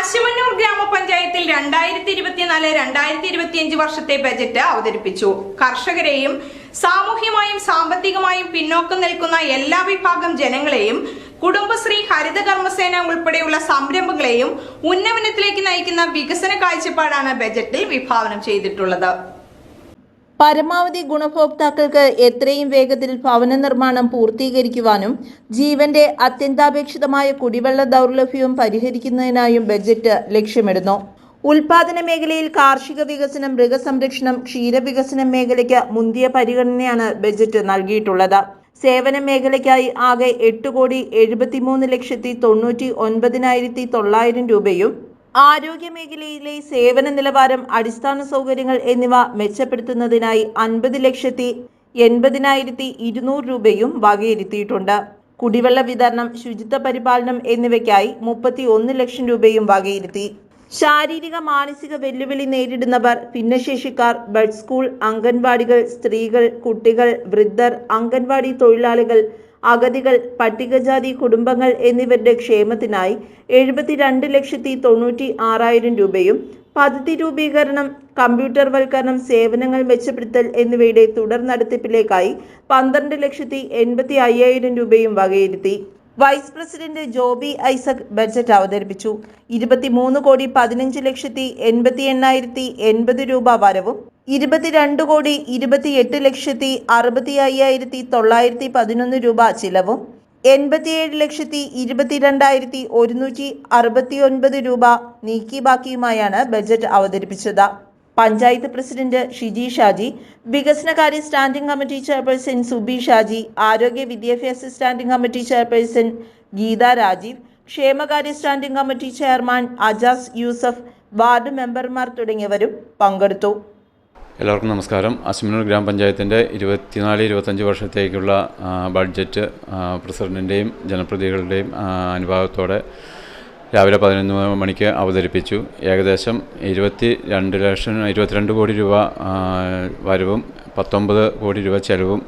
അശുമന്നൂർ ഗ്രാമപഞ്ചായത്തിൽ രണ്ടായിരത്തി ഇരുപത്തിനാല് രണ്ടായിരത്തി ഇരുപത്തിയഞ്ച് വർഷത്തെ ബജറ്റ് അവതരിപ്പിച്ചു. കർഷകരെയും സാമൂഹ്യമായും സാമ്പത്തികമായും പിന്നോക്കം നിൽക്കുന്ന എല്ലാ വിഭാഗം ജനങ്ങളെയും കുടുംബശ്രീ ഹരിത കർമ്മസേന ഉൾപ്പെടെയുള്ള സംരംഭങ്ങളെയും ഉന്നമനത്തിലേക്ക് നയിക്കുന്ന വികസന കാഴ്ചപ്പാടാണ് ബജറ്റിൽ വിഭാവനം ചെയ്തിട്ടുള്ളത്. പരമാവധി ഗുണഭോക്താക്കൾക്ക് എത്രയും വേഗത്തിൽ ഭവന നിർമ്മാണം പൂർത്തീകരിക്കുവാനും ജീവന്റെ അത്യന്താപേക്ഷിതമായ കുടിവെള്ള ദൗർലഭ്യവും പരിഹരിക്കുന്നതിനായും ബജറ്റ് ലക്ഷ്യമിടുന്നു. ഉൽപാദന മേഖലയിൽ കാർഷിക വികസനം മൃഗസംരക്ഷണം ക്ഷീരവികസനം മേഖലയ്ക്ക് മുന്തിയ പരിഗണനയാണ് ബജറ്റ് നൽകിയിട്ടുള്ളത്. സേവന മേഖലയ്ക്കായി ആകെ എട്ട് കോടി എഴുപത്തിമൂന്ന് ലക്ഷത്തി തൊണ്ണൂറ്റി ഒൻപതിനായിരത്തി തൊള്ളായിരം രൂപയും ആരോഗ്യ മേഖലയിലെ സേവന നിലവാരം അടിസ്ഥാന സൗകര്യങ്ങൾ എന്നിവ മെച്ചപ്പെടുത്തുന്നതിനായി അൻപത് ലക്ഷത്തി എൺപതിനായിരത്തി ഇരുന്നൂറ് രൂപയും വകയിരുത്തിയിട്ടുണ്ട്. കുടിവെള്ള വിതരണം ശുചിത്വ പരിപാലനം എന്നിവയ്ക്കായി മുപ്പത്തി ഒന്ന് ലക്ഷം രൂപയും വകയിരുത്തി. ശാരീരിക മാനസിക വെല്ലുവിളി നേരിടുന്നവർ ഭിന്നശേഷിക്കാർ ബഡ് സ്കൂൾ അംഗൻവാടികൾ സ്ത്രീകൾ കുട്ടികൾ വൃദ്ധർ അംഗൻവാടി തൊഴിലാളികൾ അഗതികൾ പട്ടികജാതി കുടുംബങ്ങൾ എന്നിവരുടെ ക്ഷേമത്തിനായി എഴുപത്തിരണ്ട് ലക്ഷത്തി തൊണ്ണൂറ്റി ആറായിരം രൂപയും പദ്ധതി രൂപീകരണം കമ്പ്യൂട്ടർവൽക്കരണം സേവനങ്ങൾ മെച്ചപ്പെടുത്തൽ എന്നിവയുടെ തുടർ നടത്തിപ്പിലേക്കായി പന്ത്രണ്ട് ലക്ഷത്തി എൺപത്തി അയ്യായിരം രൂപയും വകയിരുത്തി. Vice president Joby Isaac budget അവതരിപ്പിച്ചു. ഇരുപത്തിമൂന്ന് കോടി പതിനഞ്ച് ലക്ഷത്തി എൺപത്തി എണ്ണായിരത്തി എൺപത് രൂപ വരവും ഇരുപത്തിരണ്ട് കോടി ഇരുപത്തിയെട്ട് ലക്ഷത്തി അറുപത്തി അയ്യായിരത്തി തൊള്ളായിരത്തി പതിനൊന്ന് രൂപ ചിലവും എൺപത്തിയേഴ് ലക്ഷത്തി ഇരുപത്തിരണ്ടായിരത്തി ഒരുന്നൂറ്റി അറുപത്തി ഒൻപത് രൂപ നീക്കി ബാക്കിയുമായാണ് ബജറ്റ് അവതരിപ്പിച്ചത്. പഞ്ചായത്ത് പ്രസിഡന്റ് ഷിജി ഷാജി വികസനകാര്യ standing committee chairperson Subi Shaji ആരോഗ്യ വിദ്യാഭ്യാസ standing committee chairperson Geetha Rajeev ക്ഷേമകാര്യ standing committee chairman Ajas Yusuf ward മെമ്പർമാർ തുടങ്ങിയവരും പങ്കെടുത്തു. എല്ലാവർക്കും നമസ്കാരം. അശ്മനൂർ ഗ്രാമപഞ്ചായത്തിന്റെ ഇരുപത്തിനാല് ഇരുപത്തഞ്ച് വർഷത്തേക്കുള്ള ബഡ്ജറ്റ് പ്രസിഡന്റിന്റെയും ജനപ്രതിനിധികളുടെയും അനുഭാവത്തോടെ രാവിലെ പതിനൊന്ന് മണിക്ക് അവതരിപ്പിച്ചു. ഏകദേശം ഇരുപത്തി രണ്ട് ലക്ഷം ഇരുപത്തിരണ്ട് കോടി രൂപ വരവും പത്തൊമ്പത് കോടി രൂപ ചെലവും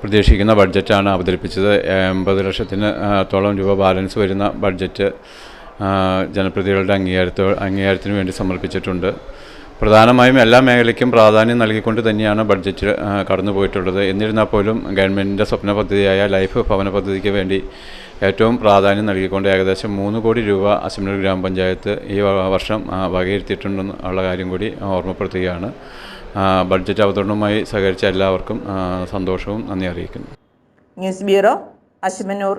പ്രതീക്ഷിക്കുന്ന ബഡ്ജറ്റാണ് അവതരിപ്പിച്ചത്. എൺപത് ലക്ഷത്തിന് തോളം രൂപ ബാലൻസ് വരുന്ന ബഡ്ജറ്റ് ജനപ്രതിനിധികളുടെ അംഗീകാരത്തോ അംഗീകാരത്തിന് വേണ്ടി സമർപ്പിച്ചിട്ടുണ്ട്. പ്രധാനമായും എല്ലാ മേഖലയ്ക്കും പ്രാധാന്യം നൽകിക്കൊണ്ട് തന്നെയാണ് ബഡ്ജറ്റ് കടന്നു പോയിട്ടുള്ളത്. എന്നിരുന്നാൽ പോലും ഗവൺമെന്റിന്റെ സ്വപ്ന പദ്ധതിയായ ലൈഫ് ഭവന പദ്ധതിക്ക് വേണ്ടി ഏറ്റവും പ്രാധാന്യം നൽകിക്കൊണ്ട് ഏകദേശം മൂന്ന് കോടി രൂപ അസംബ്ലി ഗ്രാമപഞ്ചായത്ത് ഈ വർഷം വകയിരുത്തിയിട്ടുണ്ടെന്നുള്ള കാര്യം കൂടി ഓർമ്മപ്പെടുത്തുകയാണ്. ബഡ്ജറ്റ് അവതരണവുമായി സഹകരിച്ച എല്ലാവർക്കും സന്തോഷവും നന്ദി അറിയിക്കുന്നു. News bureau അശ്മനൂർ